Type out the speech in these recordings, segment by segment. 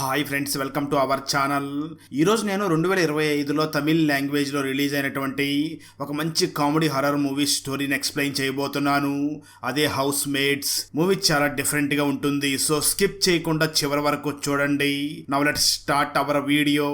Hi friends welcome to our channel ఈరోజు నేను రెండు వేల ఇరవై ఐదులో తమిళ్ లాంగ్వేజ్లో రిలీజ్ అయినటువంటి ఒక మంచి కామెడీ హర్రర్ మూవీ స్టోరీని ఎక్స్ప్లెయిన్ చేయబోతున్నాను. అదే హౌస్ మేట్స్ మూవీ చాలా డిఫరెంట్గా ఉంటుంది. సో స్కిప్ చేయకుండా చివరి వరకు చూడండి. Now let start our video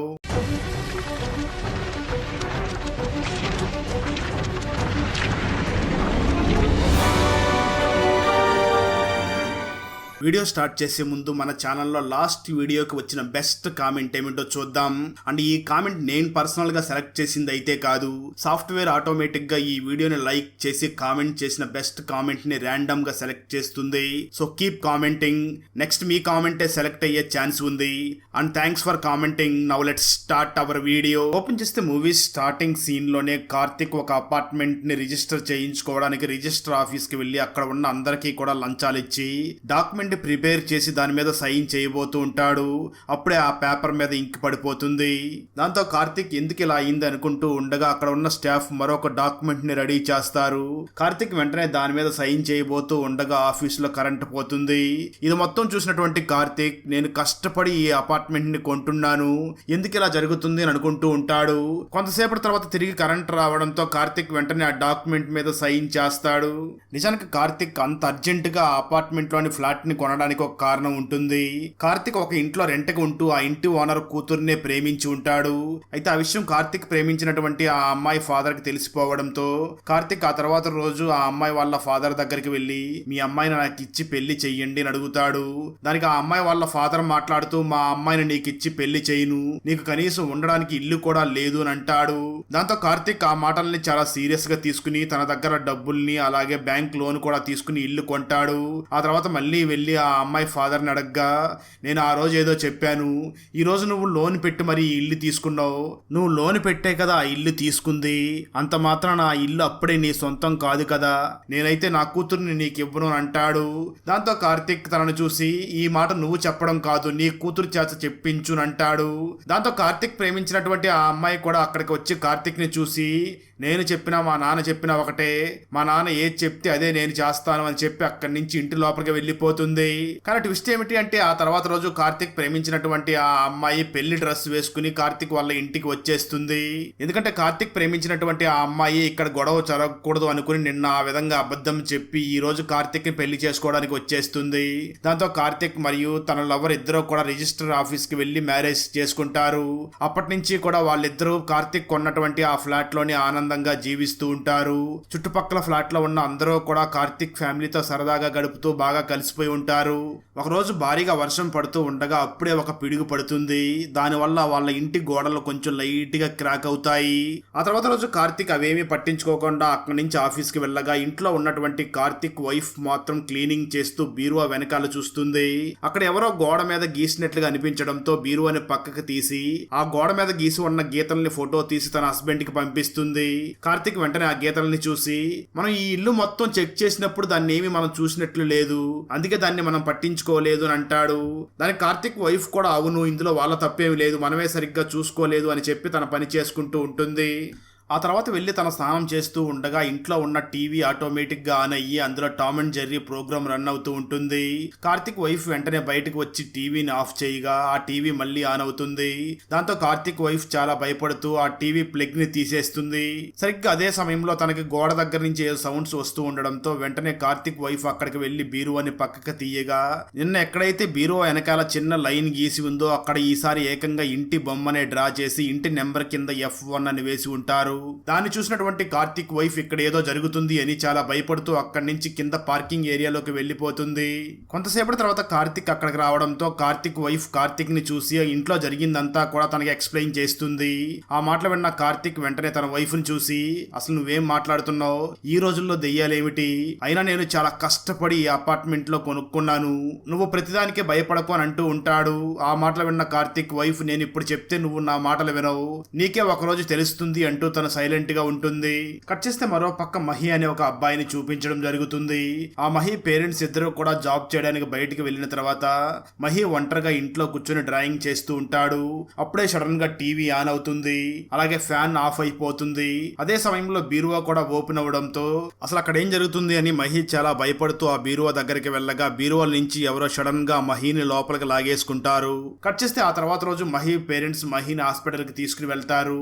video start చేసే ముందు మన ఛానల్లో లాస్ట్ వీడియోకి వచ్చిన బెస్ట్ కామెంట్ ఏమిటో చూద్దాం. అండ్ ఈ కామెంట్ నేను పర్సనల్గా సెలెక్ట్ చేసింది అయితే కాదు. సాఫ్ట్వేర్ ఆటోమేటిక్గా ఈ వీడియోని లైక్ చేసి కామెంట్ చేసిన బెస్ట్ కామెంట్ని ర్యాండమ్గా సెలెక్ట్ చేస్తుంది. So keep commenting. నెక్స్ట్ మీ కామెంటే సెలెక్ట్ అయ్యే ఛాన్స్ ఉంది. And thanks for commenting. Now let start our video. Open చేస్తే మూవీ స్టార్టింగ్ సీన్లోనే కార్తిక్ ఒక అపార్ట్మెంట్ని రిజిస్టర్ చేయించుకోవడానికి రిజిస్టర్ ఆఫీస్కి వెళ్ళి అక్కడ ఉన్న అందరికీ కూడా లంచాలు ఇచ్చి డాక్యుమెంట్ ప్రిపేర్ చేసి దాని మీద సైన్ చేయబోతూ ఉంటాడు. అప్పుడే ఆ పేపర్ మీద ఇంక్ పడిపోతుంది. దాంతో కార్తిక్ ఎందుకు ఇలా అయింది అనుకుంటూ ఉండగా అక్కడ ఉన్న స్టాఫ్ మరొక డాక్యుమెంట్ని రెడీ చేస్తారు. కార్తిక్ వెంటనే దాని మీద సైన్ చేయబోతూ ఉండగా ఆఫీస్లో కరెంట్ పోతుంది. ఇది మొత్తం చూసినటువంటి కార్తిక్ నేను కష్టపడి ఈ అపార్ట్మెంట్ని కొంటున్నాను. ఎందుకు ఇలా జరుగుతుంది? అని అనుకుంటూ ఉంటాడు. కొంతసేపటి తర్వాత తిరిగి కరెంట్ రావడంతో కార్తిక్ వెంటనే ఆ డాక్యుమెంట్ మీద సైన్ చేస్తాడు. నిజానికి కార్తిక్ అంత అర్జెంటుగా ఆ ని కొనడానికి ఒక కారణం ఉంటుంది. కార్తిక్ ఒక ఇంట్లో రెంట్కి ఉంటూ ఆ ఇంటి ఓనర్ కూతుర్నే ప్రేమించి ఉంటాడు. అయితే ఆ విషయం కార్తిక్ ప్రేమించినటువంటి ఆ అమ్మాయి ఫాదర్కి తెలిసిపోవడంతో కార్తిక్ ఆ తర్వాత రోజు ఆ అమ్మాయి వాళ్ళ ఫాదర్ దగ్గరికి వెళ్ళి మీ అమ్మాయిని నాకు ఇచ్చి పెళ్ళి చెయ్యండి అని అడుగుతాడు. దానికి ఆ అమ్మాయి వాళ్ళ ఫాదర్ మాట్లాడుతూ మా అమ్మాయిని నీకు ఇచ్చి పెళ్ళి చేయను. నీకు కనీసం ఉండడానికి ఇల్లు కూడా లేదు అని అంటాడు. దాంతో కార్తిక్ ఆ మాటల్ని చాలా సీరియస్గా తీసుకుని తన దగ్గర డబ్బుల్ని అలాగే బ్యాంక్ లోన్ కూడా తీసుకుని ఇల్లు కొంటాడు. ఆ తర్వాత మళ్ళీ వెళ్ళి ఆ అమ్మాయి ఫాదర్ని అడగ్గా నేను ఆ రోజు ఏదో చెప్పాను. ఈ రోజు నువ్వు లోన్ పెట్టి మరి ఈ ఇల్లు తీసుకున్నావు. నువ్వు లోన్ పెట్టే కదా ఆ ఇల్లు తీసుకుంది. అంత మాత్రం నా ఇల్లు అప్పుడే నీ సొంతం కాదు కదా. నేనైతే నా కూతుర్ని నీకు ఇవ్వను అని అంటాడు. దాంతో కార్తిక్ తనను చూసి ఈ మాట నువ్వు చెప్పడం కాదు నీ కూతురు చేత చెప్పించునంటాడు అంటాడు. దాంతో కార్తిక్ ప్రేమించినటువంటి ఆ అమ్మాయి కూడా అక్కడికి వచ్చి కార్తిక్ని చూసి నేను చెప్పినా మా నాన్న చెప్పినా ఒకటే. మా నాన్న ఏది చెప్తే అదే నేను చేస్తాను అని చెప్పి అక్కడి నుంచి ఇంటి లోపలికి వెళ్ళిపోతుంది. కానీ ట్విస్ట్ ఏమిటి అంటే ఆ తర్వాత రోజు కార్తిక్ ప్రేమించినటువంటి ఆ అమ్మాయి పెళ్ళి డ్రెస్ వేసుకుని కార్తిక్ వాళ్ళ ఇంటికి వచ్చేస్తుంది. ఎందుకంటే కార్తిక్ ప్రేమించినటువంటి ఆ అమ్మాయి ఇక్కడ గొడవ జరగకూడదు అనుకుని నిన్న ఆ విధంగా అబద్ధం చెప్పి ఈ రోజు కార్తిక్ని పెళ్ళి చేసుకోవడానికి వచ్చేస్తుంది. దాంతో కార్తిక్ మరియు తన లవర్ ఇద్దరు కూడా రిజిస్టర్ ఆఫీస్కి వెళ్ళి మ్యారేజ్ చేసుకుంటారు. అప్పటి నుంచి కూడా వాళ్ళిద్దరూ కార్తిక్ కొన్నటువంటి ఆ ఫ్లాట్లోని ఆనందంగా జీవిస్తూ ఉంటారు. చుట్టుపక్కల ఫ్లాట్లో ఉన్న అందరూ కూడా కార్తిక్ ఫ్యామిలీతో సరదాగా గడుపుతూ బాగా కలిసిపోయి ఉంటారు. ఒకరోజు భారీగా వర్షం పడుతూ ఉండగా అప్పుడే ఒక పిడుగు పడుతుంది. దానివల్ల వాళ్ళ ఇంటి గోడలు కొంచెం లైట్గా క్రాక్ అవుతాయి. ఆ తర్వాత రోజు కార్తిక్ అవేమీ పట్టించుకోకుండా అక్కడి నుంచి ఆఫీస్కి వెళ్ళగా ఇంట్లో ఉన్నటువంటి కార్తిక్ వైఫ్ మాత్రం క్లీనింగ్ చేస్తూ బీరువా వెనకాల చూస్తుంది. అక్కడ ఎవరో గోడ మీద గీసినట్లుగా అనిపించడంతో బీరువాని పక్కకు తీసి ఆ గోడ మీద గీసి ఉన్న గీతల్ని ఫోటో తీసి తన హస్బెండ్కి పంపిస్తుంది. కార్తిక్ వెంటనే ఆ గీతల్ని చూసి మనం ఈ ఇల్లు మొత్తం చెక్ చేసినప్పుడు దాన్ని ఏమి మనం చూసినట్లు లేదు. అందుకే దాన్ని మనం పట్టించుకోలేదు అని అంటాడు. దానికి కార్తిక్ వైఫ్ కూడా అవును ఇందులో వాళ్ళ తప్పేమి లేదు మనమే సరిగ్గా చూసుకోలేదు అని చెప్పి తన పని చేసుకుంటూ ఉంటుంది. ఆ తర్వాత వెళ్ళి తన స్నానం చేస్తూ ఉండగా ఇంట్లో ఉన్న టీవీ ఆటోమేటిక్గా ఆన్ అయ్యి అందులో Tom and Jerry program run అవుతూ ఉంటుంది. కార్తిక్ వైఫ్ వెంటనే బయటకు వచ్చి టీవీని ఆఫ్ చేయగా ఆ టీవీ మళ్ళీ ఆన్ అవుతుంది. దాంతో కార్తిక్ వైఫ్ చాలా భయపడుతూ ఆ టీవీ ప్లగ్ని తీసేస్తుంది. సరిగ్గా అదే సమయంలో తనకి గోడ దగ్గర నుంచి ఏదో సౌండ్స్ వస్తూ ఉండడంతో వెంటనే కార్తిక్ వైఫ్ అక్కడికి వెళ్ళి బీరువాని పక్కకు తీయగా నిన్న ఎక్కడైతే బీరువా వెనకాల చిన్న లైన్ గీసి ఉందో అక్కడ ఈసారి ఏకంగా ఇంటి బొమ్మనే డ్రా చేసి ఇంటి నెంబర్ కింద ఎఫ్ వన్ అని వేసి ఉంటారు. దాన్ని చూసినటువంటి కార్తిక్ వైఫ్ ఇక్కడ ఏదో జరుగుతుంది అని చాలా భయపడుతూ అక్కడి నుంచి కింద పార్కింగ్ ఏరియాలోకి వెళ్ళిపోతుంది. కొంతసేపటి తర్వాత కార్తిక్ అక్కడికి రావడంతో కార్తిక్ వైఫ్ కార్తిక్ని చూసి ఇంట్లో జరిగిందంతా కూడా తనకి ఎక్స్ప్లెయిన్ చేస్తుంది. ఆ మాటలు విన్న కార్తిక్ వెంటనే తన వైఫ్ని చూసి అసలు నువ్వేం మాట్లాడుతున్నావు? ఈ రోజుల్లో దెయ్యాలేమిటి అయినా నేను చాలా కష్టపడి ఈ అపార్ట్మెంట్లో కొనుక్కున్నాను. నువ్వు ప్రతిదానికే భయపడకు అని అంటూ ఉంటాడు. ఆ మాటలు విన్న కార్తిక్ వైఫ్ నేను ఇప్పుడు చెప్తే నువ్వు నా మాటలు వినవు. నీకే ఒకరోజు తెలుస్తుంది అంటూ తన తను సైలెంట్గా ఉంటుంది. కట్ చేస్తే మరో పక్క మహి అనే ఒక అబ్బాయిని చూపించడం జరుగుతుంది. ఆ మహి పేరెంట్స్ ఇద్దరు కూడా జాబ్ చేయడానికి బయటికి వెళ్ళిన తర్వాత మహి ఒంటరిగా ఇంట్లో కూర్చొని డ్రాయింగ్ చేస్తూ ఉంటాడు. అప్పుడే సడన్గా టీవీ ఆన్ అవుతుంది. అలాగే ఫ్యాన్ ఆఫ్ అయిపోతుంది. అదే సమయంలో బీరువా కూడా ఓపెన్ అవడంతో అసలు అక్కడ ఏం జరుగుతుంది అని మహి చాలా భయపడుతూ ఆ బీరువా దగ్గరికి వెళ్ళగా బీరువా నుంచి ఎవరో సడన్గా మహిని లోపలికి లాగేసుకుంటారు. కట్ చేస్తే ఆ తర్వాత రోజు మహి పేరెంట్స్ మహిని హాస్పిటల్కి తీసుకుని వెళ్తారు.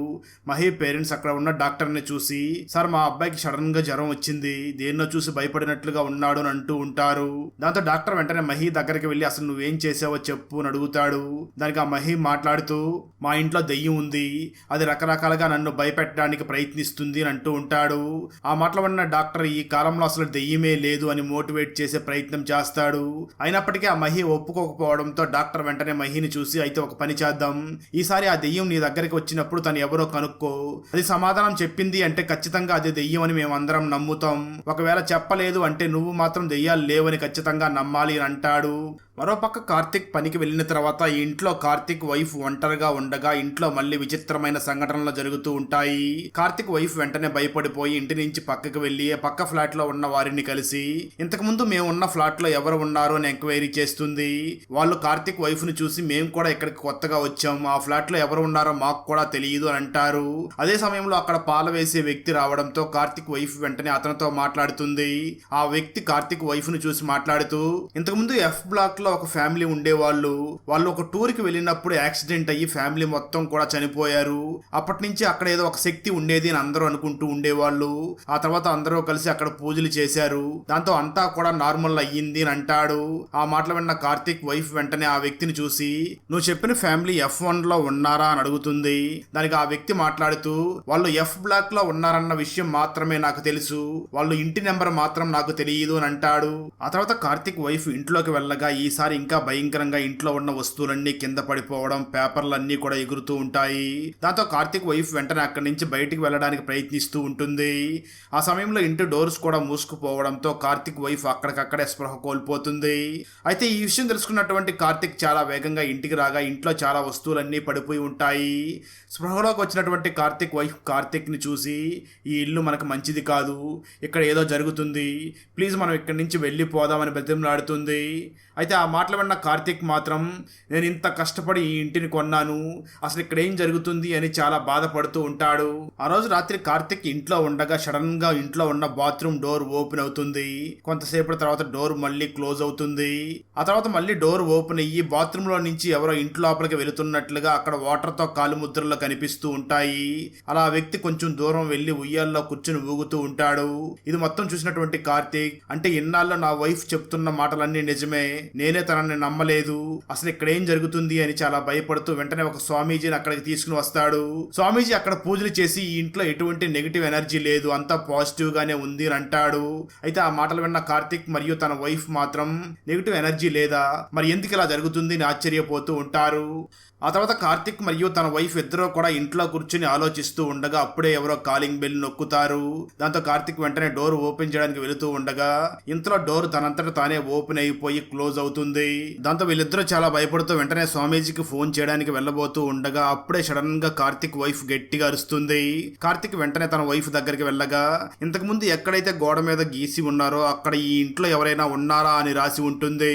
మహి పేరెంట్స్ అక్కడ ఉన్న డాక్టర్ని చూసి సార్ మా అబ్బాయికి సడన్గా జ్వరం వచ్చింది దేన్నో చూసి భయపడినట్లుగా ఉన్నాడు అని అంటూ ఉంటారు. దాంతో డాక్టర్ వెంటనే మహి దగ్గరికి వెళ్ళి అసలు నువ్వేం చేసావో చెప్పు అని అడుగుతాడు. దానికి ఆ మహి మాట్లాడుతూ మా ఇంట్లో దెయ్యం ఉంది. అది రకరకాలుగా నన్ను భయపెట్టడానికి ప్రయత్నిస్తుంది అని అంటూ ఉంటాడు. ఆ మాటలు ఉన్న డాక్టర్ ఈ కాలంలో అసలు దెయ్యమే లేదు అని మోటివేట్ చేసే ప్రయత్నం చేస్తాడు. అయినప్పటికీ ఆ మహి ఒప్పుకోకపోవడంతో డాక్టర్ వెంటనే మహిని చూసి అయితే ఒక పని చేద్దాం. ఈసారి ఆ దెయ్యం నీ దగ్గరికి వచ్చినప్పుడు తను ఎవరో కనుక్కో. అది సమాధానం చెప్పింది అంటే ఖచ్చితంగా అది దెయ్యం అని మేము అందరం నమ్ముతాం. ఒకవేళ చెప్పలేదు అంటే నువ్వు మాత్రం దెయ్యాలు లేవని ఖచ్చితంగా నమ్మాలి అని అంటాడు. మరోపక్క కార్తిక్ పనికి వెళ్ళిన తర్వాత ఇంట్లో కార్తిక్ వైఫ్ ఒంటరిగా ఉండగా ఇంట్లో మళ్ళీ విచిత్రమైన సంఘటనలు జరుగుతూ ఉంటాయి. కార్తిక్ వైఫ్ వెంటనే భయపడిపోయి ఇంటి నుంచి పక్కకు వెళ్ళి పక్క ఫ్లాట్లో ఉన్న వారిని కలిసి ఇంతకు ముందు మేము ఉన్న ఫ్లాట్లో ఎవరు ఉన్నారు? అని ఎంక్వైరీ చేస్తుంది. వాళ్ళు కార్తిక్ వైఫ్ను చూసి మేము కూడా ఇక్కడికి కొత్తగా వచ్చాం. ఆ ఫ్లాట్లో ఎవరు ఉన్నారో మాకు కూడా తెలియదు అని అంటారు. అదే సమయంలో అక్కడ పాల వేసే వ్యక్తి రావడంతో కార్తిక్ వైఫ్ వెంటనే అతనితో మాట్లాడుతుంది. ఆ వ్యక్తి కార్తిక్ వైఫ్ను చూసి మాట్లాడుతూ ఇంతకుముందు ఎఫ్ బ్లాక్లో ఒక ఫ్యామిలీ ఉండేవాళ్ళు. వాళ్ళు ఒక టూర్కి వెళ్ళినప్పుడు యాక్సిడెంట్ అయ్యి ఫ్యామిలీ మొత్తం కూడా చనిపోయారు. అప్పటి నుంచి అక్కడ ఏదో ఒక శక్తి ఉండేది అని అందరూ అనుకుంటూ ఉండేవాళ్ళు. ఆ తర్వాత అందరూ కలిసి అక్కడ పూజలు చేశారు. దాంతో అంతా కూడా నార్మల్ అయ్యింది అని అంటాడు. ఆ మాటలు విన్న కార్తిక్ వైఫ్ వెంటనే ఆ వ్యక్తిని చూసి నువ్వు చెప్పిన ఫ్యామిలీ ఎఫ్ వన్లో ఉన్నారా? అని అడుగుతుంది. దానికి ఆ వ్యక్తి మాట్లాడుతూ వాళ్ళు ఎఫ్ బ్లాక్లో ఉన్నారన్న విషయం మాత్రమే నాకు తెలుసు. వాళ్ళు ఇంటి నెంబర్ మాత్రం నాకు తెలియదు అని అంటాడు. ఆ తర్వాత కార్తిక్ వైఫ్ ఇంట్లోకి వెళ్ళగా ఈసారి ఇంకా భయంకరంగా ఇంట్లో ఉన్న వస్తువులన్నీ కింద పడిపోవడం పేపర్లన్నీ కూడా ఎగురుతూ ఉంటాయి. దాంతో కార్తిక్ వైఫ్ వెంటనే అక్కడి నుంచి బయటికి వెళ్ళడానికి ప్రయత్నిస్తూ ఉంటుంది. ఆ సమయంలో ఇంటి డోర్స్ కూడా మూసుకుపోవడంతో కార్తిక్ వైఫ్ అక్కడికక్కడే స్పృహ కోల్పోతుంది. అయితే ఈ విషయం తెలుసుకున్నటువంటి కార్తిక్ చాలా వేగంగా ఇంటికి రాగా ఇంట్లో చాలా వస్తువులన్నీ పడిపోయి ఉంటాయి. స్పృహలోకి వచ్చినటువంటి కార్తిక్ వైఫ్ కార్తిక్ని చూసి ఈ ఇల్లు మనకు మంచిది కాదు. ఇక్కడ ఏదో జరుగుతుంది. ప్లీజ్ మనం ఇక్కడి నుంచి వెళ్ళిపోదామని బతిమలాడుతుంది అయితే ఆ మాటలు విన్న కార్తిక్ మాత్రం నేను ఇంత కష్టపడి ఈ ఇంటిని కొన్నాను. అసలు ఇక్కడ ఏం జరుగుతుంది? అని చాలా బాధపడుతూ ఉంటాడు. ఆ రోజు రాత్రి కార్తిక్ ఇంట్లో ఉండగా సడన్గా ఇంట్లో ఉన్న బాత్రూమ్ డోర్ ఓపెన్ అవుతుంది. కొంతసేపటి తర్వాత డోర్ మళ్ళీ క్లోజ్ అవుతుంది. ఆ తర్వాత మళ్ళీ డోర్ ఓపెన్ అయ్యి బాత్రూమ్లో నుంచి ఎవరో ఇంటి లోపలికి వెళుతున్నట్లుగా అక్కడ వాటర్తో కాలు కనిపిస్తూ ఉంటాయి. అలా వ్యక్తి కొంచెం దూరం వెళ్ళి ఉయ్యాల్లో కూర్చుని ఊగుతూ ఉంటాడు. ఇది మొత్తం చూసినటువంటి కార్తీక్. అంటే ఇన్నాళ్ళు నా వైఫ్ చెప్తున్న మాటలన్నీ నిజమే. నేనే తనని నమ్మలేదు. అసలు ఇక్కడ ఏం జరుగుతుంది అని చాలా భయపడుతూ వెంటనే ఒక స్వామీజీని అక్కడికి తీసుకుని వస్తాడు. స్వామీజీ అక్కడ పూజలు చేసి ఈ ఇంట్లో ఎటువంటి నెగిటివ్ ఎనర్జీ లేదు. అంతా పాజిటివ్ గానే ఉంది అని అంటాడు. అయితే ఆ మాటలు విన్న కార్తిక్ మరియు తన వైఫ్ మాత్రం నెగిటివ్ ఎనర్జీ లేదా? మరి ఎందుకు ఇలా జరుగుతుంది? అని ఆశ్చర్యపోతూ ఉంటారు. ఆ తర్వాత కార్తిక్ మరియు తన వైఫ్ ఇద్దరూ కూడా ఇంట్లో కూర్చుని ఆలోచిస్తూ ఉండగా అప్పుడే ఎవరో కాలింగ్ బెల్ నొక్కుతారు. దాంతో కార్తిక్ వెంటనే డోర్ ఓపెన్ చేయడానికి వెళుతూ ఉండగా ఇంతలో డోర్ తనంతట తానే ఓపెన్ అయిపోయి క్లోజ్ అవుతుంది. దాంతో వీళ్ళిద్దరూ చాలా భయపడుతూ వెంటనే స్వామీజీకి ఫోన్ చేయడానికి వెళ్ళబోతూ ఉండగా అప్పుడే సడన్గా కార్తిక్ వైఫ్ గట్టిగా అరుస్తుంది. కార్తిక్ వెంటనే తన వైఫ్ దగ్గరికి వెళ్ళగా ఇంతకు ముందు ఎక్కడైతే గోడ మీద గీసి ఉన్నారో అక్కడ ఈ ఇంట్లో ఎవరైనా ఉన్నారా అని రాసి ఉంటుంది.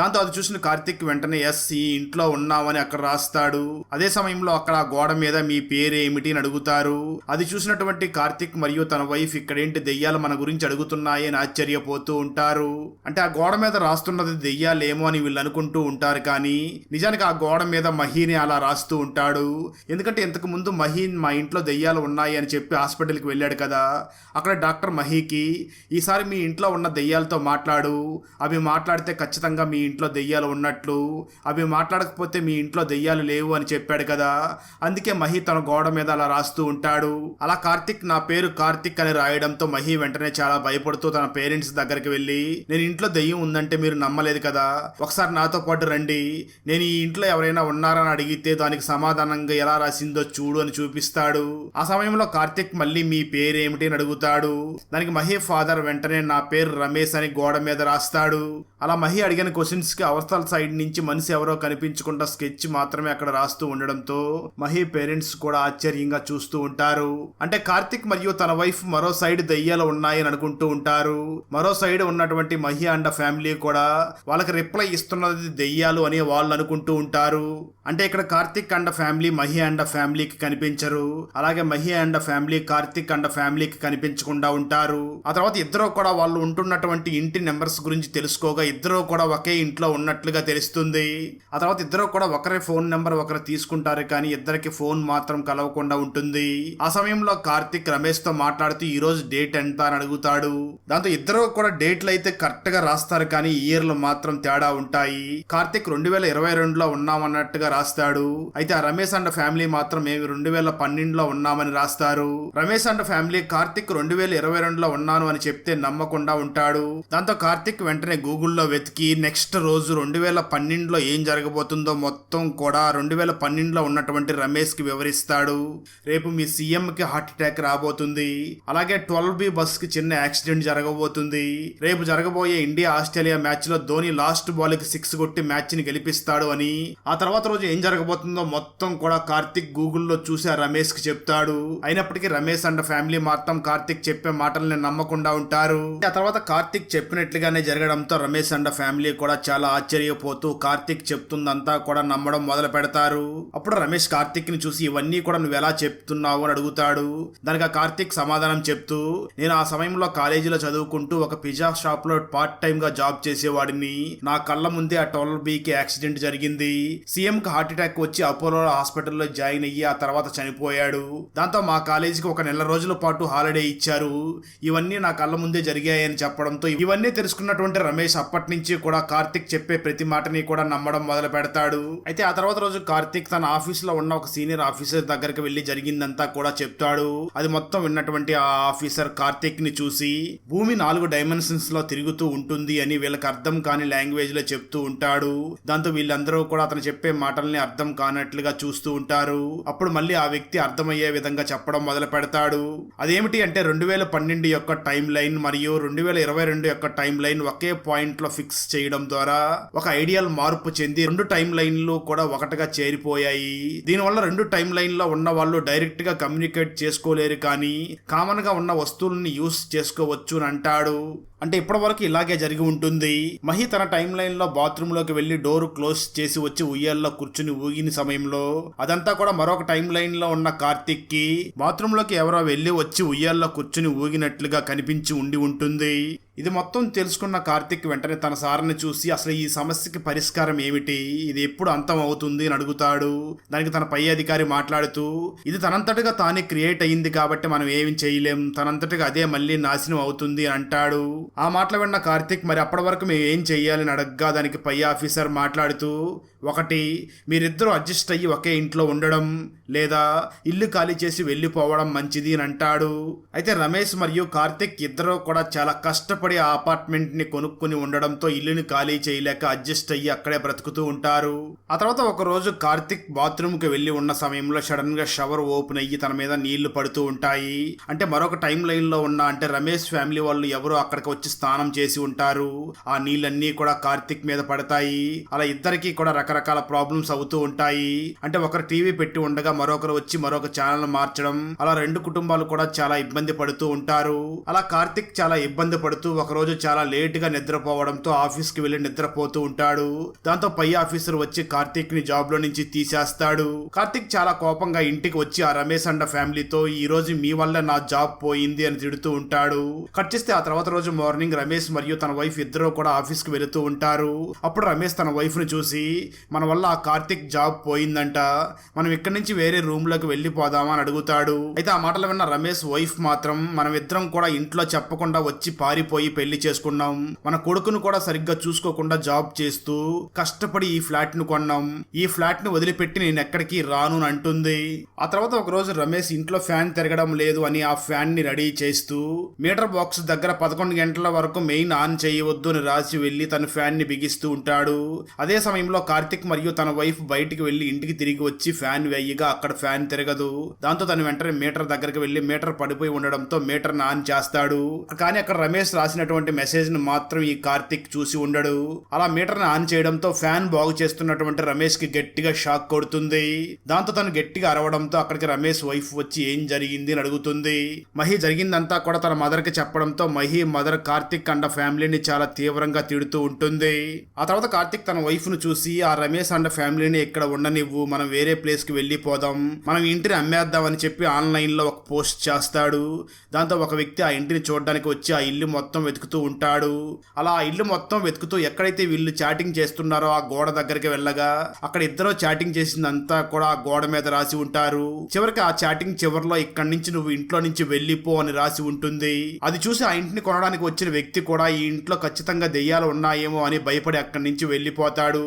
దాంతో అది చూసిన కార్తిక్ వెంటనే ఎస్ ఈ ఇంట్లో ఉన్నామని అక్కడ రాసి రాస్తాడు. అదే సమయంలో అక్కడ గోడ మీద మీ పేరు ఏమిటి అని అడుగుతారు. అది చూసినటువంటి కార్తిక్ మరియు తన వైఫ్ ఇక్కడేంటి దెయ్యాలు మన గురించి అడుగుతున్నాయి అని ఆశ్చర్యపోతూ ఉంటారు. అంటే ఆ గోడ మీద రాస్తున్నది దెయ్యాలేమో అని వీళ్ళు అనుకుంటూ ఉంటారు కానీ నిజానికి ఆ గోడ మీద మహీని అలా రాస్తూ ఉంటాడు. ఎందుకంటే ఇంతకు ముందు మహీన్ మా ఇంట్లో దెయ్యాలు ఉన్నాయి అని చెప్పి హాస్పిటల్కి వెళ్ళాడు కదా. అక్కడ డాక్టర్ మహీకి ఈసారి మీ ఇంట్లో ఉన్న దెయ్యాలతో మాట్లాడు. అవి మాట్లాడితే ఖచ్చితంగా మీ ఇంట్లో దెయ్యాలు ఉన్నట్లు. అవి మాట్లాడకపోతే మీ ఇంట్లో దెయ్యాలు లేవు అని చెప్పాడు కదా. అందుకే మహి తన గోడ మీద అలా రాస్తూ ఉంటాడు. అలా కార్తిక్ నా పేరు కార్తిక్ అని రాయడంతో మహి వెంటనే చాలా భయపడుతూ తన పేరెంట్స్ దగ్గరికి వెళ్ళి నేను ఇంట్లో దెయ్యం ఉందంటే మీరు నమ్మలేదు కదా. ఒకసారి నాతో పాటు రండి. నేను ఈ ఇంట్లో ఎవరైనా ఉన్నారని అడిగితే దానికి సమాధానంగా ఎలా రాసిందో చూడు అని చూపిస్తాడు. ఆ సమయంలో కార్తిక్ మళ్ళీ మీ పేరేమిటి? అని అడుగుతాడు. దానికి మహి ఫాదర్ వెంటనే నా పేరు రమేష్ అని గోడ మీద రాస్తాడు. అలా మహి అడిగిన క్వశ్చన్స్కి సైడ్ నుంచి మనిషి ఎవరో కనిపించకుండా స్కెచ్ మాత్రమే అక్కడ రాస్తూ ఉండడంతో మహి పేరెంట్స్ కూడా ఆశ్చర్యంగా చూస్తూ ఉంటారు. అంటే కార్తిక్ మరియు తన వైఫ్ మరో సైడ్ దయ్యాలు ఉన్నాయని అనుకుంటూ ఉంటారు. మరో సైడ్ ఉన్నటువంటి మహి అండ ఫ్యామిలీ కూడా వాళ్ళకి రిప్లై ఇస్తున్నది దెయ్యాలు అని వాళ్ళు అనుకుంటూ ఉంటారు. అంటే ఇక్కడ కార్తిక్ అండ ఫ్యామిలీ మహి అండ ఫ్యామిలీకి కనిపించరు. అలాగే మహి అండ ఫ్యామిలీ కార్తిక్ అండ ఫ్యామిలీకి కనిపించకుండా ఉంటారు. ఆ తర్వాత ఇద్దరు కూడా వాళ్ళు ఉంటున్నటువంటి ఇంటి నెంబర్స్ గురించి తెలుసుకోగా ఇద్దరు కూడా ఒకే ఇంట్లో ఉన్నట్లుగా తెలుస్తుంది. ఆ తర్వాత ఇద్దరు కూడా ఒకరి ఫోన్ నెంబర్ ఒకరు తీసుకుంటారు కానీ ఇద్దరికి ఫోన్ మాత్రం కలవకుండా ఉంటుంది. ఆ సమయంలో కార్తిక్ రమేష్తో మాట్లాడుతూ ఈ రోజు డేట్ ఎంత అని అడుగుతాడు. దాంతో ఇద్దరు కూడా డేట్లు అయితే కరెక్ట్గా రాస్తారు కానీ ఇయర్లు మాత్రం తేడా ఉంటాయి. కార్తిక్ రెండు వేల ఇరవై రెండులో ఉన్నామన్నట్టుగా రాస్తాడు. అయితే ఆ రమేష్ అండ్ ఫ్యామిలీ మాత్రం మేము రెండు వేల పన్నెండులో ఉన్నామని రాస్తారు. రమేష్ అండ్ ఫ్యామిలీ కార్తిక్ రెండు వేల ఇరవై రెండులో ఉన్నాను అని చెప్తే నమ్మకుండా ఉంటాడు. దాంతో కార్తిక్ వెంటనే గూగుల్లో వెతికి నెక్స్ట్ రోజు రెండు వేల పన్నెండులో ఏం జరగబోతుందో మొత్తం కూడా రెండు వేల పన్నెండులో ఉన్నటువంటి రమేష్కి వివరిస్తాడు. రేపు మీ సీఎంకి హార్ట్ అటాక్ రాబోతుంది. అలాగే ట్వెల్వ్ బి బస్కి చిన్న యాక్సిడెంట్ జరగబోతుంది. రేపు జరగబోయే ఇండియా ఆస్ట్రేలియా మ్యాచ్లో ధోని లాస్ట్ బాల్కి సిక్స్ కొట్టి మ్యాచ్ని గెలిపిస్తాడు అని. ఆ తర్వాత రోజు ఏం జరగబోతుందో మొత్తం కూడా కార్తిక్ గూగుల్లో చూసి ఆ రమేష్కి చెప్తాడు. అయినప్పటికీ రమేష్ అండ్ ఫ్యామిలీ మాత్రం కార్తిక్ చెప్పే మాటల్ని నమ్మకుండా ఉంటారు. ఆ తర్వాత కార్తిక్ చెప్పినట్లుగానే జరగడంతో రమేష్ అండ్ ఫ్యామిలీ కూడా చాలా ఆశ్చర్యపోతూ కార్తిక్ చెప్తుందంతా కూడా నమ్మడం మొదలు పెడతారు. అప్పుడు రమేష్ కార్తిక్ని చూసి ఇవన్నీ కూడా నువ్వు ఎలా చెప్తున్నావు అని అడుగుతాడు. దానికి ఆ కార్తిక్ సమాధానం చెప్తూ నేను ఆ సమయంలో కాలేజీలో చదువుకుంటూ ఒక పిజ్జా షాప్లో పార్ట్ టైం గా జాబ్ చేసేవాడిని. నా కళ్ళ ముందే ఆ ట్వెల్వ్ బీకి యాక్సిడెంట్ జరిగింది. సీఎం కి హార్ట్ అటాక్ వచ్చి అపోలో హాస్పిటల్లో జాయిన్ అయ్యి ఆ తర్వాత చనిపోయాడు. దాంతో మా కాలేజీకి ఒక నెల రోజుల పాటు హాలిడే ఇచ్చారు. ఇవన్నీ నా కళ్ళ ముందే జరిగాయని చెప్పడంతో ఇవన్నీ తెలుసుకున్నటువంటి రమేష్ అప్పటి నుంచి కూడా కార్తిక్ చెప్పే ప్రతి మాటని కూడా నమ్మడం మొదలు పెడతాడు. అయితే ఆ తర్వాత రోజు కార్తిక్ తన ఆఫీస్లో ఉన్న ఒక సీనియర్ ఆఫీసర్ దగ్గరికి వెళ్ళి జరిగిందంతా కూడా చెప్తాడు. అది మొత్తం విన్నటువంటి ఆ ఆఫీసర్ కార్తిక్ని చూసి భూమి నాలుగు డైమెన్షన్స్లో తిరుగుతూ ఉంటుంది అని వీళ్ళకి అర్థం కాని లాంగ్వేజ్లో చెప్తూ ఉంటాడు. దాంతో వీళ్ళందరూ కూడా అతను చెప్పే మాటల్ని అర్థం కానట్లుగా చూస్తూ ఉంటారు. అప్పుడు మళ్ళీ ఆ వ్యక్తి అర్థమయ్యే విధంగా చెప్పడం మొదలు పెడతాడు. అదేమిటి అంటే రెండు వేల పన్నెండు యొక్క టైం లైన్ మరియు రెండు వేల ఇరవై రెండు యొక్క టైం లైన్ ఒకే పాయింట్లో ఫిక్స్ చేయడం ద్వారా ఒక ఐడియల్ మార్పు చెంది రెండు టైం లైన్లు కూడా ఒకటిగా చేరిపోయాయి. దీనివల్ల రెండు టైం లైన్లో ఉన్న వాళ్ళు డైరెక్ట్గా కమ్యూనికేట్ చేసుకోలేరు కానీ కామన్గా ఉన్న వస్తువుల్ని యూస్ చేసుకోవచ్చు అని అంటాడు. అంటే ఇప్పటి వరకు ఇలాగే జరిగి ఉంటుంది. మహి తన టైం లైన్లో బాత్రూమ్లోకి వెళ్ళి డోర్ క్లోజ్ చేసి వచ్చి ఉయ్యాల్లో కూర్చుని ఊగిన సమయంలో అదంతా కూడా మరొక టైం లైన్లో ఉన్న కార్తిక్కి బాత్రూమ్లోకి ఎవరో వెళ్ళి వచ్చి ఉయ్యాల్లో కూర్చుని ఊగినట్లుగా కనిపించి ఉండి ఉంటుంది. ఇది మొత్తం తెలుసుకున్న కార్తిక్ వెంటనే తన సార్ని చూసి అసలు ఈ సమస్యకి పరిష్కారం ఏమిటి? ఇది ఎప్పుడు అంతం అవుతుంది? అని అడుగుతాడు. దానికి తన పై అధికారి మాట్లాడుతూ ఇది తనంతటగా తానే క్రియేట్ అయ్యింది కాబట్టి మనం ఏమి చేయలేం. తనంతటగా అదే మళ్ళీ నాశనం అవుతుంది అని అంటాడు. ఆ మాటలు విన్న కార్తిక్ మరి అప్పటి వరకు మేము ఏం చెయ్యాలని అడగ్గా దానికి పై ఆఫీసర్ మాట్లాడుతూ ఒకటి మీరిద్దరూ అడ్జస్ట్ అయ్యి ఒకే ఇంట్లో ఉండడం లేదా ఇల్లు ఖాళీ చేసి వెళ్ళిపోవడం మంచిది అని అంటాడు. అయితే రమేష్ మరియు కార్తిక్ ఇద్దరు కూడా చాలా కష్టపడి ఆ అపార్ట్మెంట్ని కొనుక్కుని ఉండడంతో ఇల్లుని ఖాళీ చేయలేక అడ్జస్ట్ అయ్యి అక్కడే బ్రతుకుతూ ఉంటారు. ఆ తర్వాత ఒకరోజు కార్తిక్ బాత్రూమ్కి వెళ్ళి ఉన్న సమయంలో సడన్గా షవర్ ఓపెన్ అయ్యి తన మీద నీళ్ళు పడుతూ ఉంటాయి. అంటే మరొక టైం లైన్లో ఉన్న అంటే రమేష్ ఫ్యామిలీ వాళ్ళు ఎవరో అక్కడికి వచ్చి స్నానం చేసి ఉంటారు. ఆ నీళ్ళన్నీ కూడా కార్తిక్ మీద పడతాయి. అలా ఇద్దరికీ కూడా రకరకాల ప్రాబ్లమ్స్ అవుతూ ఉంటాయి. అంటే ఒకరు టీవీ పెట్టి ఉండగా మరొకరు వచ్చి మరొక ఛానల్ మార్చడం. అలా రెండు కుటుంబాలు కూడా చాలా ఇబ్బంది పడుతూ ఉంటారు. అలా కార్తిక్ చాలా ఇబ్బంది పడుతూ ఒక రోజు చాలా లేట్గా నిద్రపోవడంతో ఆఫీస్కి వెళ్ళి నిద్రపోతూ ఉంటాడు. దాంతో పై ఆఫీసర్ వచ్చి కార్తిక్ని జాబ్లో నుంచి తీసేస్తాడు. కార్తిక్ చాలా కోపంగా ఇంటికి వచ్చి ఆ రమేష్ అండ ఫ్యామిలీతో ఈ రోజు మీ వల్ల నా జాబ్ పోయింది అని తిడుతూ ఉంటాడు. కట్ చేస్తే ఆ తర్వాత రోజు మార్నింగ్ రమేష్ మరియు తన వైఫ్ ఇద్దరు కూడా ఆఫీస్కి వెళుతూ ఉంటారు. అప్పుడు రమేష్ తన వైఫ్ను చూసి మన వల్ల ఆ కార్తిక్ జాబ్ పోయిందంట. మనం ఇక్కడి నుంచి వేరే రూమ్లోకి వెళ్ళిపోదామా అని అడుగుతాడు. అయితే ఆ మాటలు విన్న రమేష్ వైఫ్ మాత్రం మనం ఇద్దరం కూడా ఇంట్లో చెప్పకుండా వచ్చి పారిపోయి పెళ్ళి చేసుకున్నాం. మన కొడుకును కూడా సరిగ్గా చూసుకోకుండా జాబ్ చేస్తూ కష్టపడి ఈ ఫ్లాట్ను కొన్నాం. ఈ ఫ్లాట్ని వదిలిపెట్టి నేను ఎక్కడికి రాను అని అంటుంది. ఆ తర్వాత ఒక రోజు రమేష్ ఇంట్లో ఫ్యాన్ తిరగడం లేదు అని ఆ ఫ్యాన్ని రెడీ చేస్తూ మీటర్ బాక్స్ దగ్గర పదకొండు గంటల వరకు మెయిన్ ఆన్ చేయవద్దు అని రాసి వెళ్ళి తన ఫ్యాన్ని బిగిస్తూ ఉంటాడు. అదే సమయంలో కార్తీక్ కార్తిక్ మరియు తన వైఫ్ బయటికి వెళ్ళి ఇంటికి తిరిగి వచ్చి ఫ్యాన్ వేయగా అక్కడ ఫ్యాన్ తిరగదు. దాంతో తను వెంటనే మీటర్ దగ్గరికి వెళ్ళి మీటర్ పడిపోయి ఉండడంతో మీటర్ ఆన్ చేస్తాడు. కానీ అక్కడ రమేష్ రాసినటువంటి మెసేజ్ను మాత్రం ఈ కార్తిక్ చూసి ఉండడు. అలా మీటర్ ఆన్ చేయడంతో ఫ్యాన్ బాగు చేస్తున్నటువంటి రమేష్కి గట్టిగా షాక్ కొడుతుంది. దాంతో తను గట్టిగా అరవడంతో అక్కడికి రమేష్ వైఫ్ వచ్చి ఏం జరిగింది అని అడుగుతుంది. మహి జరిగిందంతా కూడా తన మదర్కి చెప్పడంతో మహి మదర్ కార్తిక్ అండ్ ఫ్యామిలీని చాలా తీవ్రంగా తిడుతూ ఉంటుంది. ఆ తర్వాత కార్తిక్ తన వైఫ్ను చూసి ఆ రమేష్ అండ్ ఫ్యామిలీని ఇక్కడ ఉండనివ్వు మనం వేరే ప్లేస్కి వెళ్ళిపోదాం మనం ఇంటిని అమ్మేద్దామని చెప్పి ఆన్లైన్లో ఒక పోస్ట్ చేస్తాడు. దాంతో ఒక వ్యక్తి ఆ ఇంటిని చూడడానికి వచ్చి ఆ ఇల్లు మొత్తం వెతుకుతూ ఉంటాడు. అలా ఆ ఇల్లు మొత్తం వెతుకుతూ ఎక్కడైతే వీళ్ళు చాటింగ్ చేస్తున్నారో ఆ గోడ దగ్గరికి వెళ్ళగా అక్కడ ఇద్దరు చాటింగ్ చేసిందంతా కూడా ఆ గోడ మీద రాసి ఉంటారు. చివరికి ఆ చాటింగ్ చివరిలో ఇక్కడి నుంచి నువ్వు ఇంట్లో నుంచి వెళ్ళిపో అని రాసి ఉంటుంది. అది చూసి ఆ ఇంటిని కొనడానికి వచ్చిన వ్యక్తి కూడా ఈ ఇంట్లో ఖచ్చితంగా దెయ్యాలు ఉన్నాయేమో అని భయపడి అక్కడి నుంచి వెళ్ళిపోతాడు.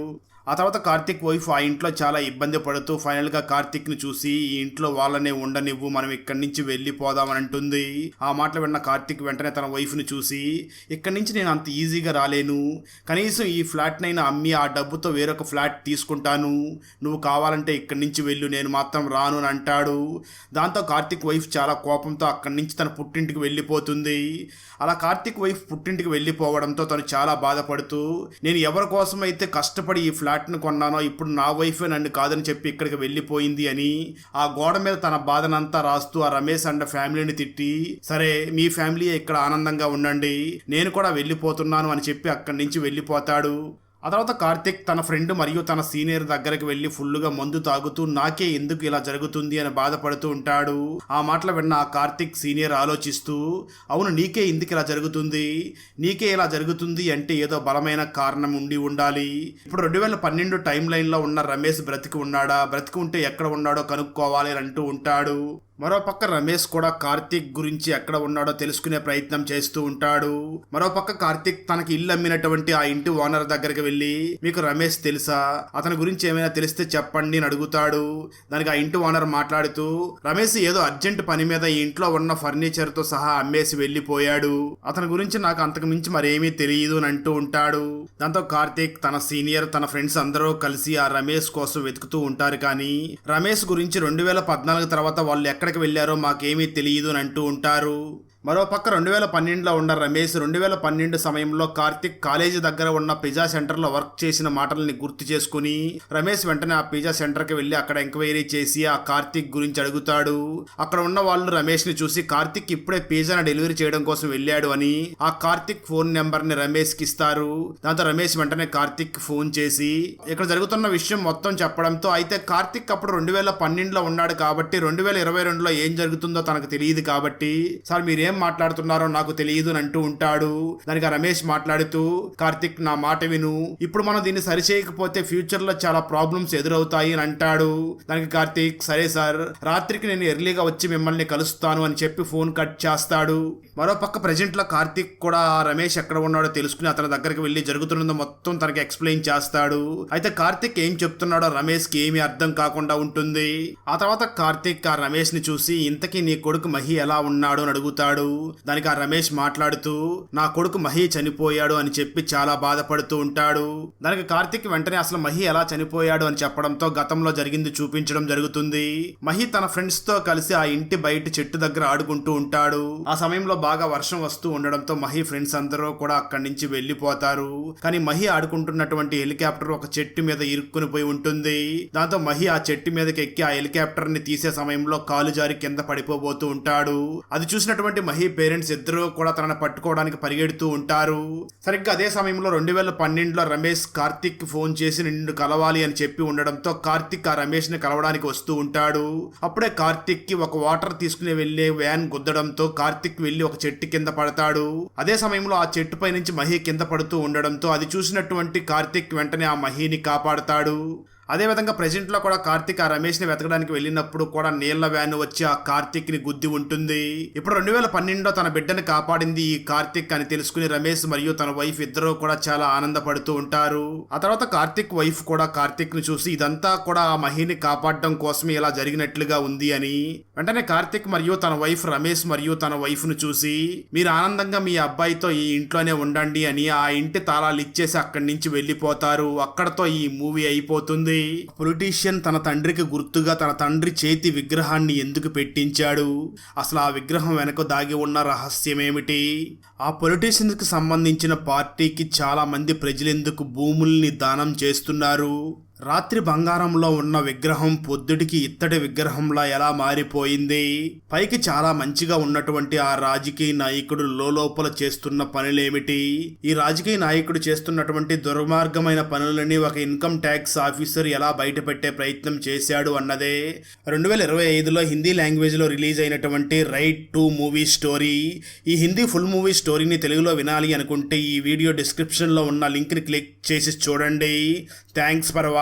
ఆ తర్వాత కార్తిక్ వైఫ్ ఆ ఇంట్లో చాలా ఇబ్బంది పడుతూ ఫైనల్గా గా చూసి ఈ ఇంట్లో వాళ్ళనే ఉండనివ్వు మనం ఇక్కడి నుంచి వెళ్ళిపోదామని అంటుంది. ఆ మాటలు విన్న కార్తిక్ వెంటనే తన వైఫ్ని చూసి ఇక్కడి నుంచి నేను అంత ఈజీగా రాలేను. కనీసం ఈ ఫ్లాట్నైనా అమ్మి ఆ డబ్బుతో వేరొక ఫ్లాట్ తీసుకుంటాను. నువ్వు కావాలంటే ఇక్కడి నుంచి వెళ్ళు నేను మాత్రం రాను అని అంటాడు. దాంతో కార్తిక్ వైఫ్ చాలా కోపంతో అక్కడి నుంచి తన పుట్టింటికి వెళ్ళిపోతుంది. అలా కార్తిక్ వైఫ్ పుట్టింటికి వెళ్ళిపోవడంతో తను చాలా బాధపడుతూ నేను ఎవరి కోసం అయితే కష్టపడి ఈ ఫ్లాట్ను కొన్నానో ఇప్పుడు నా వైఫే నన్ను కాదని చెప్పి ఇక్కడికి వెళ్ళిపోయింది అని ఆ గోడ మీద తన బాధనంతా రాస్తూ ఆ రమేష్ అండ్ ఫ్యామిలీని తిట్టి సరే మీ ఫ్యామిలీ ఇక్కడ ఆనందంగా ఉండండి నేను కూడా వెళ్ళిపోతున్నాను అని చెప్పి అక్కడి నుంచి వెళ్ళిపోతాడు. ఆ తర్వాత కార్తిక్ తన ఫ్రెండ్ మరియు తన సీనియర్ దగ్గరికి వెళ్ళి ఫుల్లుగా మందు తాగుతూ నాకే ఎందుకు ఇలా జరుగుతుంది అని బాధపడుతూ ఉంటాడు. ఆ మాటలు విన్న ఆ కార్తిక్ సీనియర్ ఆలోచిస్తూ అవును నీకే ఎందుకు ఇలా జరుగుతుంది? నీకే ఇలా జరుగుతుంది అంటే ఏదో బలమైన కారణం ఉండి ఉండాలి. ఇప్పుడు రెండు వేల పన్నెండు టైం లైన్లో ఉన్న రమేష్ బ్రతికి ఉన్నాడా? బ్రతికి ఉంటే ఎక్కడ ఉన్నాడో కనుక్కోవాలి అని అంటూ ఉంటాడు. మరోపక్క రమేష్ కూడా కార్తీక్ గురించి ఎక్కడ ఉన్నాడో తెలుసుకునే ప్రయత్నం చేస్తూ ఉంటాడు. మరోపక్క కార్తీక్ తనకి ఇల్లు అమ్మినటువంటి ఆ ఇంటి ఓనర్ దగ్గరికి వెళ్ళి మీకు రమేష్ తెలుసా? అతని గురించి ఏమైనా తెలిస్తే చెప్పండి అని అడుగుతాడు. దానికి ఆ ఇంటి ఓనర్ మాట్లాడుతూ రమేష్ ఏదో అర్జెంట్ పని మీద ఈ ఇంట్లో ఉన్న ఫర్నిచర్తో సహా అమ్మేసి వెళ్ళిపోయాడు. అతని గురించి నాకు అంతకు మించి మరేమీ తెలియదు అని అంటూ ఉంటాడు. దాంతో కార్తీక్ తన సీనియర్ తన ఫ్రెండ్స్ అందరూ కలిసి ఆ రమేష్ కోసం వెతుకుతూ ఉంటారు కానీ రమేష్ గురించి రెండు వేల పద్నాలుగు తర్వాత వాళ్ళు ఎక్కడికి వెళ్ళారో మాకేమీ తెలియదు అని అంటూ ఉంటారు. మరోపక్క రెండు వేల పన్నెండులో ఉన్న రమేష్ రెండు వేల పన్నెండు సమయంలో కార్తిక్ కాలేజీ దగ్గర ఉన్న పిజ్జా సెంటర్లో వర్క్ చేసిన మాటల్ని గుర్తు చేసుకుని రమేష్ వెంటనే ఆ పిజ్జా సెంటర్కి వెళ్ళి అక్కడ ఎంక్వైరీ చేసి ఆ కార్తిక్ గురించి అడుగుతాడు. అక్కడ ఉన్న వాళ్ళు రమేష్ని చూసి కార్తిక్ ఇప్పుడే పిజ్జాను డెలివరీ చేయడం కోసం వెళ్ళాడు అని ఆ కార్తిక్ ఫోన్ నెంబర్ని రమేష్కి ఇస్తారు. దాంతో రమేష్ వెంటనే కార్తిక్ ఫోన్ చేసి ఇక్కడ జరుగుతున్న విషయం మొత్తం చెప్పడంతో అయితే కార్తిక్ అప్పుడు రెండు వేల పన్నెండులో ఉన్నాడు కాబట్టి రెండు వేల ఇరవై రెండులో ఏం జరుగుతుందో తనకు తెలియదు కాబట్టి సార్ మీరేం ఏం మాట్లాడుతున్నారో నాకు తెలియదు అని అంటూ ఉంటాడు. దానికి ఆ రమేష్ మాట్లాడుతూ కార్తిక్ నా మాట విను. ఇప్పుడు మనం దీన్ని సరిచేయకపోతే ఫ్యూచర్లో చాలా ప్రాబ్లమ్స్ ఎదురవుతాయి అని అంటాడు. దానికి కార్తిక్ సరే సార్ రాత్రికి నేను ఎర్లీగా వచ్చి మిమ్మల్ని కలుస్తాను అని చెప్పి ఫోన్ కట్ చేస్తాడు. మరోపక్క ప్రజెంట్లో కార్తిక్ కూడా రమేష్ ఎక్కడ ఉన్నాడో తెలుసుకుని అతని దగ్గరికి వెళ్ళి జరుగుతున్నదో మొత్తం తనకి ఎక్స్ప్లెయిన్ చేస్తాడు. అయితే కార్తిక్ ఏం చెప్తున్నాడో రమేష్కి ఏమీ అర్థం కాకుండా ఉంటుంది. ఆ తర్వాత కార్తిక్ ఆ రమేష్ని చూసి ఇంతకీ నీ కొడుకు మహి ఎలా ఉన్నాడు అని అడుగుతాడు. దానికి ఆ రమేష్ మాట్లాడుతూ నా కొడుకు మహి చనిపోయాడు అని చెప్పి చాలా బాధపడుతూ ఉంటాడు. దానికి కార్తిక్ వెంటనే అసలు మహి ఎలా చనిపోయాడు అని చెప్పడంతో గతంలో జరిగింది చూపించడం జరుగుతుంది. మహి తన ఫ్రెండ్స్తో కలిసి ఆ ఇంటి బయట చెట్టు దగ్గర ఆడుకుంటూ ఉంటాడు. ఆ సమయంలో బాగా వర్షం వస్తూ ఉండడంతో మహి ఫ్రెండ్స్ అందరూ కూడా అక్కడి నుంచి వెళ్ళిపోతారు. కానీ మహి ఆడుకుంటున్నటువంటి హెలికాప్టర్ ఒక చెట్టు మీద ఇరుక్కుని పోయి ఉంటుంది. దాంతో మహి ఆ చెట్టు మీదకి ఎక్కి ఆ హెలికాప్టర్ని తీసే సమయంలో కాలు జారి కింద పడిపోబోతూ ఉంటాడు. అది చూసినటువంటి మహి పేరెంట్స్ ఇద్దరు కూడా తనను పట్టుకోవడానికి పరిగెడుతూ ఉంటారు. సరిగ్గా అదే సమయంలో రెండు వేల పన్నెండులో రమేష్ కార్తిక్ ఫోన్ చేసి నిన్ను కలవాలి అని చెప్పి ఉండడంతో కార్తిక్ ఆ రమేష్ని కలవడానికి వస్తూ ఉంటాడు. అప్పుడే కార్తిక్కి ఒక వాటర్ తీసుకుని వెళ్ళే వ్యాన్ గుద్దడంతో కార్తిక్ వెళ్ళి ఒక చెట్టు కింద పడతాడు. అదే సమయంలో ఆ చెట్టుపై నుంచి మహి కింద పడుతూ ఉండడంతో అది చూసినటువంటి కార్తిక్ వెంటనే ఆ మహిని కాపాడతాడు. అదే విధంగా కూడా కార్తిక్ ఆ రమేష్ని వెతకడానికి వెళ్ళినప్పుడు కూడా నీళ్ళ వ్యాన్ వచ్చి ఆ కార్తిక్ని గుద్ది ఉంటుంది. ఇప్పుడు రెండు వేల పన్నెండులో తన బిడ్డని కాపాడింది ఈ కార్తిక్ అని తెలుసుకుని రమేష్ మరియు తన వైఫ్ ఇద్దరూ కూడా చాలా ఆనందపడుతూ ఉంటారు. ఆ తర్వాత కార్తిక్ వైఫ్ కూడా కార్తిక్ను చూసి ఇదంతా కూడా ఆ మహిని కాపాడడం కోసమే ఇలా జరిగినట్లుగా ఉంది అని వెంటనే కార్తిక్ మరియు తన వైఫ్ రమేష్ మరియు తన వైఫ్ను చూసి మీరు ఆనందంగా మీ అబ్బాయితో ఈ ఇంట్లోనే ఉండండి అని ఆ ఇంటి తాళాలు ఇచ్చేసి అక్కడి నుంచి వెళ్ళిపోతారు. అక్కడతో ఈ మూవీ అయిపోతుంది. పొలిటీషియన్ తన తండ్రికి గుర్తుగా తన తండ్రి చేతి విగ్రహాన్ని ఎందుకు పెట్టించాడు? అసలు ఆ విగ్రహం వెనక దాగి ఉన్న రహస్యం ఏమిటి ఆ పొలిటీషియన్కి సంబంధించిన పార్టీకి చాలా మంది ప్రజలెందుకు భూముల్ని దానం చేస్తున్నారు? రాత్రి బంగారంలో ఉన్న విగ్రహం పొద్దుటికి ఇత్తడి విగ్రహంలా ఎలా మారిపోయింది? పైకి చాలా మంచిగా ఉన్నటువంటి ఆ రాజకీయ నాయకుడు లోపల చేస్తున్న పనులేమిటి? ఈ రాజకీయ నాయకుడు చేస్తున్నటువంటి దుర్మార్గమైన పనులని ఒక ఇన్కమ్ ట్యాక్స్ ఆఫీసర్ ఎలా బయటపెట్టే ప్రయత్నం చేశాడు అన్నదే? రెండు వేల ఇరవై ఐదులో హిందీ లాంగ్వేజ్లో రిలీజ్ అయినటువంటి రైట్ టు మూవీ స్టోరీ. ఈ హిందీ ఫుల్ మూవీ స్టోరీని తెలుగులో వినాలి అనుకుంటే ఈ వీడియో డిస్క్రిప్షన్లో ఉన్న లింక్ని క్లిక్ చేసి చూడండి. Thanks for